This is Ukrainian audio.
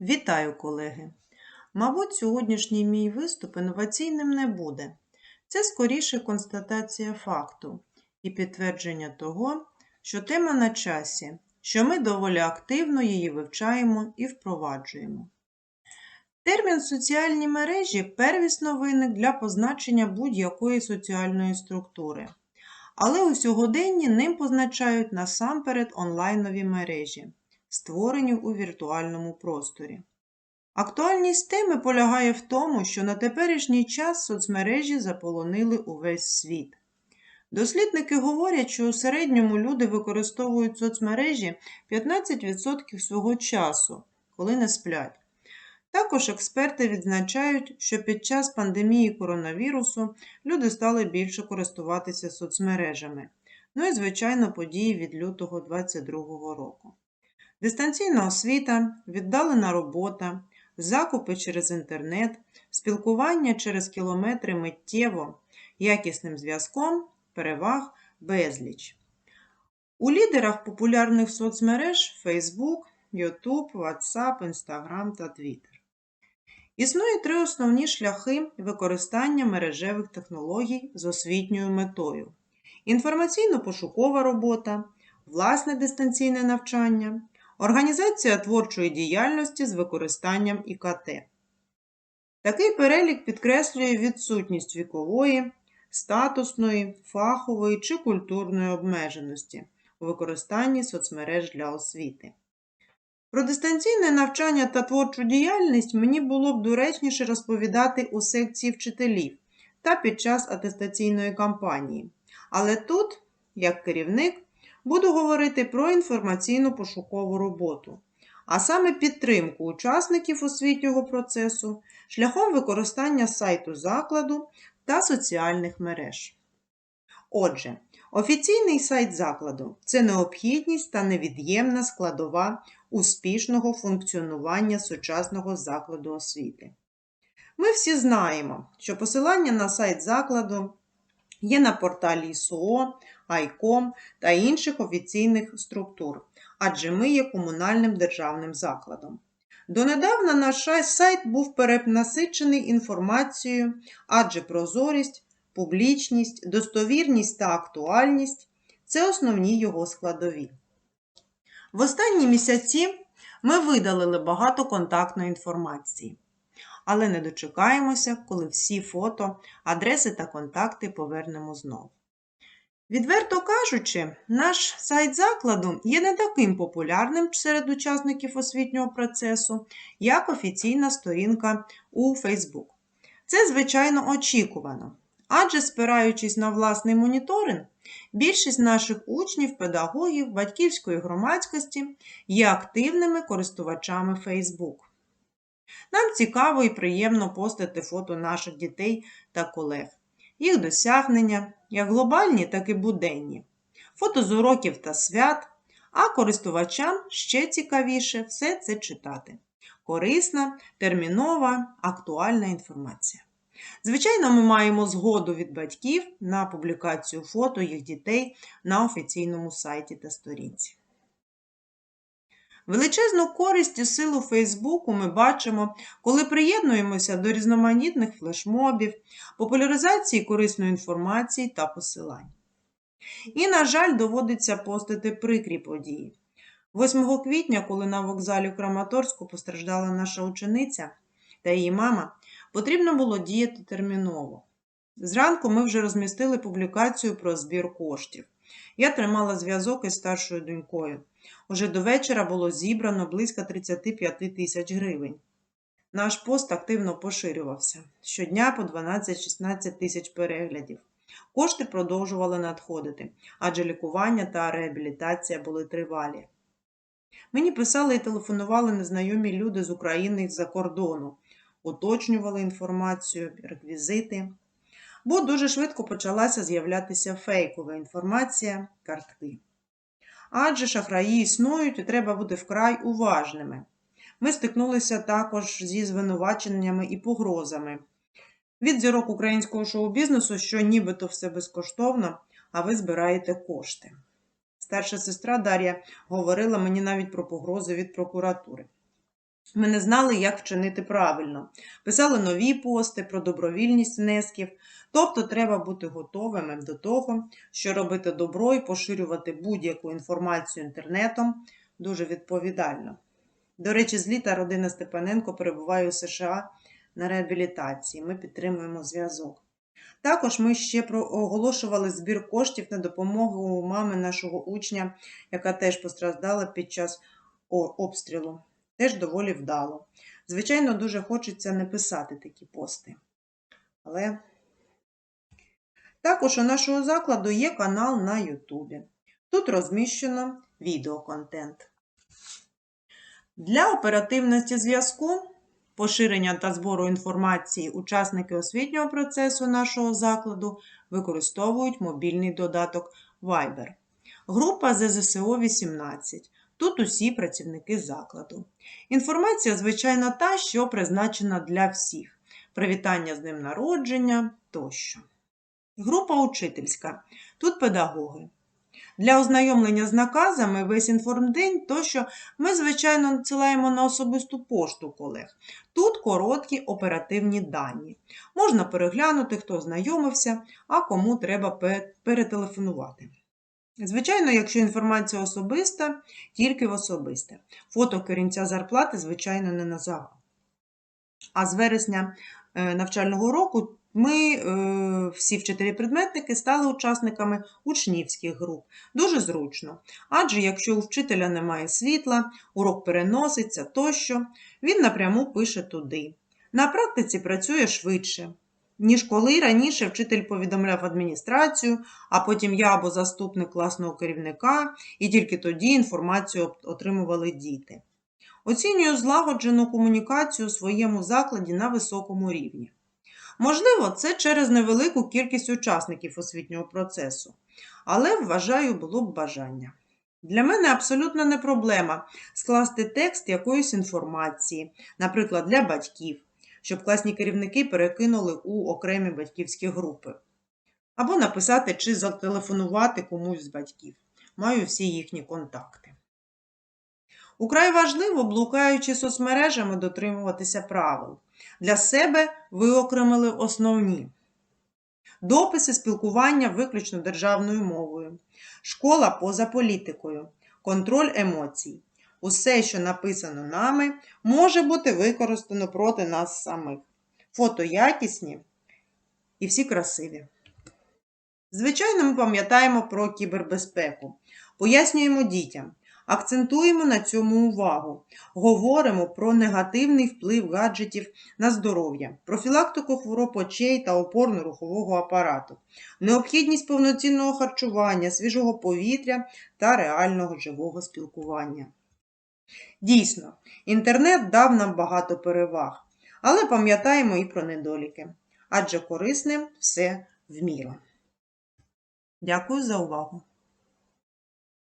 Вітаю, колеги! Мабуть, сьогоднішній мій виступ інноваційним не буде. Це скоріше констатація факту і підтвердження того, що тема на часі, що ми доволі активно її вивчаємо і впроваджуємо. Термін соціальні мережі первісно виник для позначення будь-якої соціальної структури. Але у сьогоденні ним позначають насамперед онлайнові мережі, створені у віртуальному просторі. Актуальність теми полягає в тому, що на теперішній час соцмережі заполонили увесь світ. Дослідники говорять, що у середньому люди використовують соцмережі 15% свого часу, коли не сплять. Також експерти відзначають, що під час пандемії коронавірусу люди стали більше користуватися соцмережами. Ну і, звичайно, події від лютого 2022 року. Дистанційна освіта, віддалена робота, закупи через інтернет, спілкування через кілометри миттєво, якісним зв'язком, переваг безліч. У лідерах популярних соцмереж Facebook, YouTube, WhatsApp, Instagram та Twitter. Існує три основні шляхи використання мережевих технологій з освітньою метою: інформаційно-пошукова робота, власне дистанційне навчання, організація творчої діяльності з використанням ІКТ. Такий перелік підкреслює відсутність вікової, статусної, фахової чи культурної обмеженості у використанні соцмереж для освіти. Про дистанційне навчання та творчу діяльність мені було б доречніше розповідати у секції вчителів та під час атестаційної кампанії. Але тут, як керівник, буду говорити про інформаційну пошукову роботу, а саме підтримку учасників освітнього процесу шляхом використання сайту закладу та соціальних мереж. Отже, офіційний сайт закладу це необхідність та невід'ємна складова успішного функціонування сучасного закладу освіти. Ми всі знаємо, що посилання на сайт закладу є на порталі ІСО, ICOM та інших офіційних структур, адже ми є комунальним державним закладом. Донедавна наш сайт був перенасичений інформацією, адже прозорість, публічність, достовірність та актуальність це основні його складові. В останні місяці ми видалили багато контактної інформації, але не дочекаємося, коли всі фото, адреси та контакти повернемо знову. Відверто кажучи, наш сайт закладу є не таким популярним серед учасників освітнього процесу, як офіційна сторінка у Facebook. Це, звичайно, очікувано. Адже, спираючись на власний моніторинг, більшість наших учнів, педагогів, батьківської громадськості є активними користувачами Facebook. Нам цікаво і приємно постити фото наших дітей та колег, їх досягнення, як глобальні, так і буденні, фото з уроків та свят, а користувачам ще цікавіше все це читати. Корисна, термінова, актуальна інформація. Звичайно, ми маємо згоду від батьків на публікацію фото їх дітей на офіційному сайті та сторінці. Величезну користь і силу Фейсбуку ми бачимо, коли приєднуємося до різноманітних флешмобів, популяризації корисної інформації та посилань. І, на жаль, доводиться постити прикрі події. 8 квітня, коли на вокзалі Краматорську постраждала наша учениця та її мама, потрібно було діяти терміново. Зранку ми вже розмістили публікацію про збір коштів. Я тримала зв'язок із старшою донькою. Уже до вечора було зібрано близько 35 тисяч гривень. Наш пост активно поширювався щодня по 12-16 тисяч переглядів. Кошти продовжували надходити, адже лікування та реабілітація були тривалі. Мені писали і телефонували незнайомі люди з України і з-за кордону, уточнювали інформацію, реквізити, бо дуже швидко почалася з'являтися фейкова інформація, картки. Адже шахраї існують і треба бути вкрай уважними. Ми стикнулися також зі звинуваченнями і погрозами. Від зірок українського шоу-бізнесу, що нібито все безкоштовно, а ви збираєте кошти. Старша сестра Дар'я говорила мені навіть про погрози від прокуратури. Ми не знали, як вчинити правильно. Писали нові пости про добровільність внесків. Тобто треба бути готовими до того, що робити добро і поширювати будь-яку інформацію інтернетом дуже відповідально. До речі, з літа родина Степаненко перебуває у США на реабілітації. Ми підтримуємо зв'язок. Також ми ще оголошували збір коштів на допомогу мами нашого учня, яка теж постраждала під час обстрілу. Теж доволі вдало. Звичайно, дуже хочеться не писати такі пости. Але також у нашого закладу є канал на Ютубі. Тут розміщено відеоконтент. Для оперативності зв'язку, поширення та збору інформації учасники освітнього процесу нашого закладу використовують мобільний додаток Viber. Група ЗЗСО 18. Тут усі працівники закладу. Інформація, звичайно, та, що призначена для всіх: привітання з днем народження тощо. Група учительська. Тут педагоги. Для ознайомлення з наказами весь інформдень тощо ми, звичайно, надсилаємо на особисту пошту колег. Тут короткі оперативні дані. Можна переглянути, хто знайомився, а кому треба перетелефонувати. Звичайно, якщо інформація особиста, тільки в особисте. Фото керівця зарплати, звичайно, не на. А з вересня е, навчального року ми, е, всі вчителі-предметники, стали учасниками учнівських груп. Дуже зручно. Адже якщо у вчителя немає світла, урок переноситься тощо, він напряму пише туди. На практиці працює швидше, ніж коли раніше вчитель повідомляв адміністрацію, а потім я або заступник класного керівника, і тільки тоді інформацію отримували діти. Оцінюю злагоджену комунікацію у своєму закладі на високому рівні. Можливо, це через невелику кількість учасників освітнього процесу, але вважаю, було б бажання. Для мене абсолютно не проблема скласти текст якоїсь інформації, наприклад, для батьків, щоб класні керівники перекинули у окремі батьківські групи, або написати чи зателефонувати комусь з батьків. Маю всі їхні контакти. Украй важливо, блукаючи соцмережами, дотримуватися правил. Для себе виокремили основні. Дописи спілкування виключно державною мовою, школа поза політикою, контроль емоцій. Усе, що написано нами, може бути використано проти нас самих. Фото якісні і всі красиві. Звичайно, ми пам'ятаємо про кібербезпеку, пояснюємо дітям, акцентуємо на цьому увагу, говоримо про негативний вплив гаджетів на здоров'я, профілактику хвороб очей та опорно-рухового апарату, необхідність повноцінного харчування, свіжого повітря та реального живого спілкування. Дійсно, інтернет дав нам багато переваг, але пам'ятаємо і про недоліки, адже корисним все в міру. Дякую за увагу!